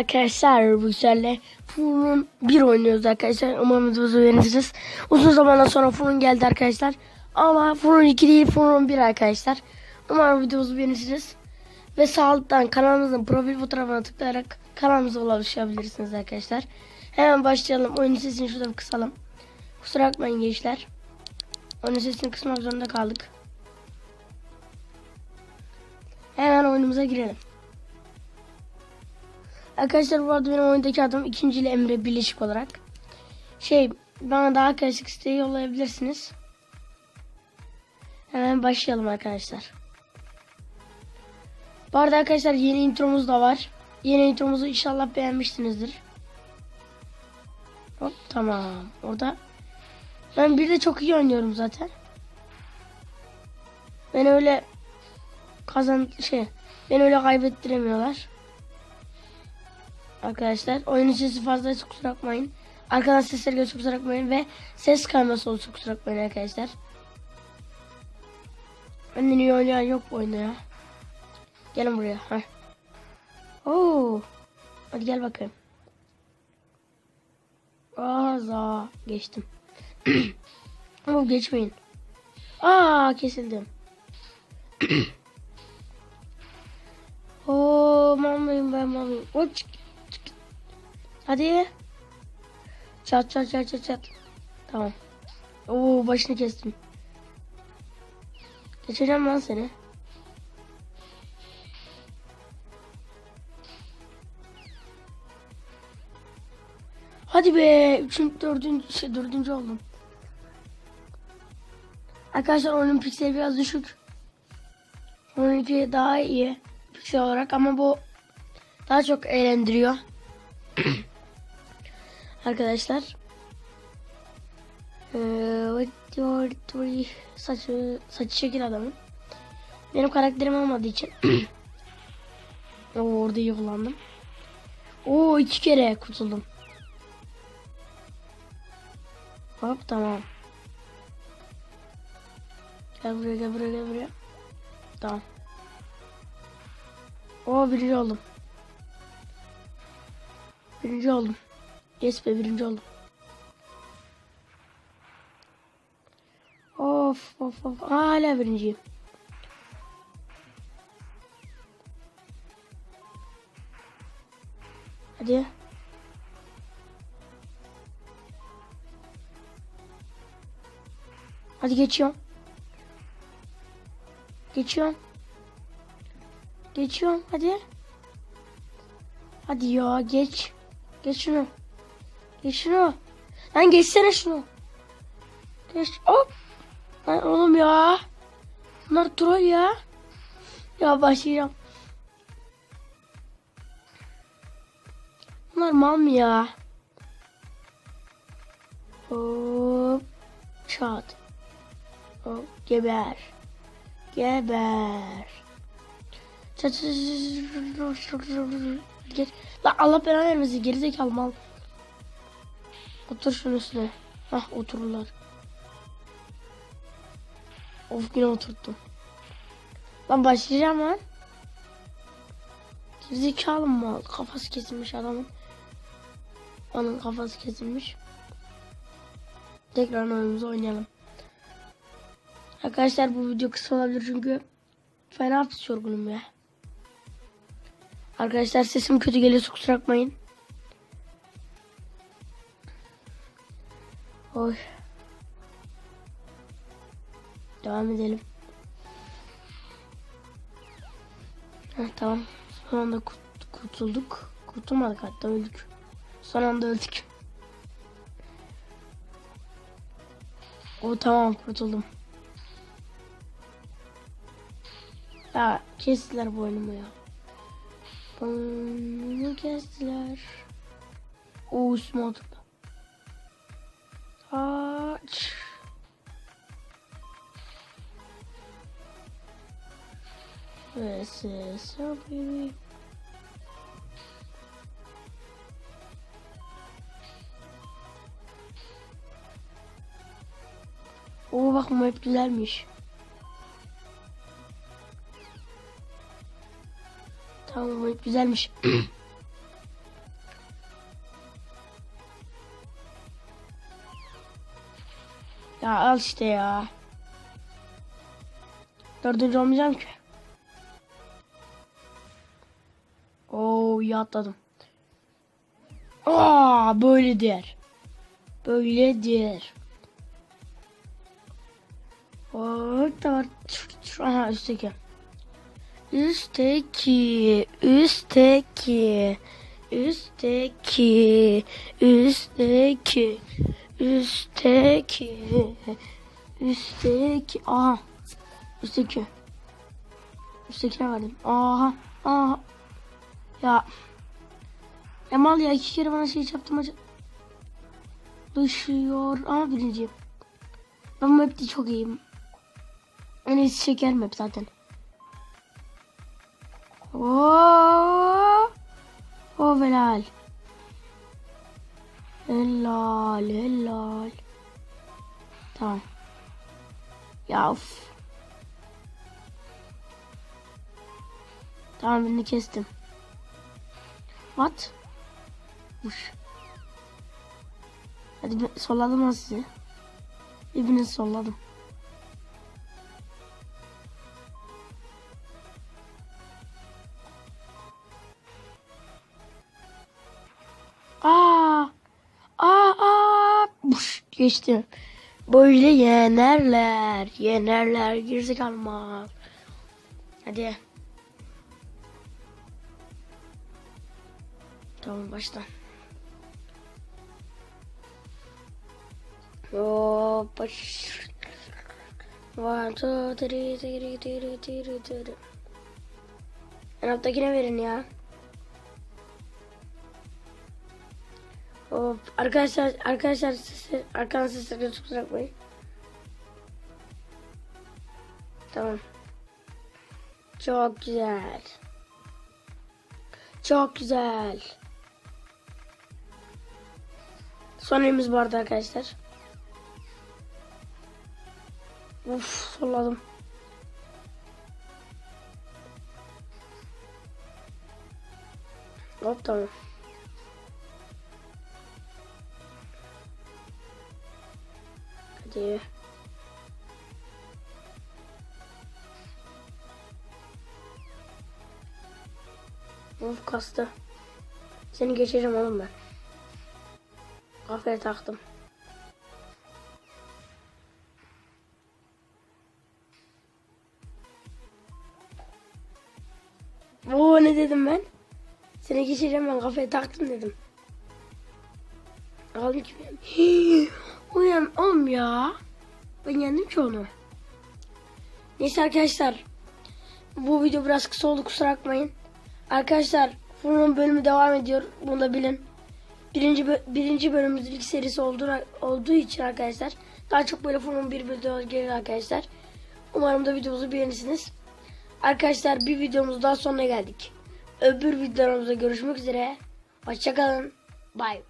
arkadaşlar bu güzelle Furun bir oynuyoruz arkadaşlar. Umarım videomuzu beğenirsiniz. Uzun zamandan sonra Furun geldi arkadaşlar. Ama Furun 2 değil Furun 1 arkadaşlar. Umarım videomuzu beğenirsiniz. Ve sağlıktan kanalımızın profil fotoğrafına tıklayarak kanalımıza ulaşabilirsiniz arkadaşlar. Hemen başlayalım. Oyunun sesini şurada kısalım. Kusura bakmayın gençler. Oyunun sesini kısmak zorunda kaldık. Hemen oyunumuza girelim. Arkadaşlar bu arada benim oyundaki adım ikinci ile Emre birleşik olarak. Şey bana daha arkadaşlık isteği yollayabilirsiniz. Hemen başlayalım arkadaşlar. Bu arada arkadaşlar yeni intromuz da var. Yeni intromuzu inşallah beğenmişsinizdir. Hop tamam. Orada ben bir de çok iyi oynuyorum zaten. Ben öyle kazan şey ben öyle kaybettiremiyorlar. Arkadaşlar oyunun sesi fazla kusura bakmayın. Arkadan sesler geliyor kusura bakmayın ve ses kayması olsun kusura bakmayın arkadaşlar. Benden iyi oynayan yok bu oyunda ya. Gelin buraya. Heh. Oo. Hadi gel bakayım. Aza geçtim. Ama geçmeyin. Aa kesildim. Oo mamayım ben çık, çık. Hadi. Çat çat çat çat çat. Tamam. Oo başını kestim. Geçeceğim lan seni. Hadi be. Üçüncü, dördüncü, şey, dördüncü oldum. Arkadaşlar oyunun pikseli biraz düşük. Onunki daha iyi piksel olarak ama bu daha çok eğlendiriyor. Arkadaşlar. Ee, saçı, saçı şekil adamın. Benim karakterim olmadığı için. Orada iyi kullandım. Oo iki kere kurtuldum. Hop tamam. Gel buraya gel buraya gel buraya. Tamam. Oo birinci oldum. Birinci oldum. Yes be birinci oldum. Of of of. Aa, hala birinciyim. Hadi. Hadi geçiyorum. Geçiyorum. Geçiyorum hadi. Hadi ya geç. Geç şunu. Geç şunu. Lan geçsene şunu. Geç. Hop. Lan oğlum ya. Bunlar troll ya. Ya başlayacağım. Bunlar mal mı ya? Hop. Çat. Hop. Geber. Geber. Geç. La Allah belanı vermesin gerizekalı mal. Otur şunun üstüne. Hah otururlar. Of yine oturttum. Lan başlayacağım lan. Gerizekalı mal. Kafası kesilmiş adamın. Onun kafası kesilmiş. Tekrar oyunumuzu oynayalım. Arkadaşlar bu video kısa olabilir çünkü fena hafif yorgunum ya. Arkadaşlar sesim kötü geliyorsa kusura bakmayın. Oy. Devam edelim. Heh, tamam. Son anda kurt kurtulduk. Kurtulmadık hatta öldük. Son anda öldük. O tamam kurtuldum. Ya kestiler boynumu ya. Boynumu kestiler. O üstüme. Arch. This is so baby. Oh bak maplermiş. Tamam map güzelmiş. Ya al işte ya. Dördüncü olmayacağım ki. Oo iyi atladım. Aa böyledir. Böyledir. Oo da var. Aha üstteki. Üstteki, üstteki, üstteki, üstteki, üstteki, üstteki, aha, üstteki, üsttekine verdim, aha, aha, ya, Emal ya iki kere bana şey çarptım acı, düşüyor ama birinciyim, ben map'te çok iyiyim, en iyisi şeker map zaten. Oo. O helal. Helal, helal. Tamam. Ya of. Tamam birini kestim. What? Uş. Hadi solladım ben sizi. Birbirinizi solladım. Buş, geçti. Böyle yenerler. Yenerler. Gerizekalı mal. Hadi. Tamam başla. Hop baş. One, two, three, three, three, three, three. En alttakine verin ya. Hop. Arkadaşlar arkadaşlar sesi, arkadan sesleri çok bırakmayın. Tamam. Çok güzel. Çok güzel. Son elimiz bu arada arkadaşlar. Uf solladım. Hop tamam. Hadi. Of kastı. Seni geçeceğim oğlum ben. Kafaya taktım. Oo ne dedim ben? Seni geçeceğim ben kafaya taktım dedim. Aldım ki ben. Uyan oğlum ya. Ben yendim ki onu. Neyse arkadaşlar. Bu video biraz kısa oldu kusura bakmayın. Arkadaşlar bunun bölümü devam ediyor. Bunu da bilin. Birinci, birinci bölümümüz ilk serisi olduğu, olduğu için arkadaşlar. Daha çok böyle Fun'un bir video gelir arkadaşlar. Umarım da videomuzu beğenirsiniz. Arkadaşlar bir videomuz daha sonuna geldik. Öbür videolarımızda görüşmek üzere. Hoşçakalın. Bye.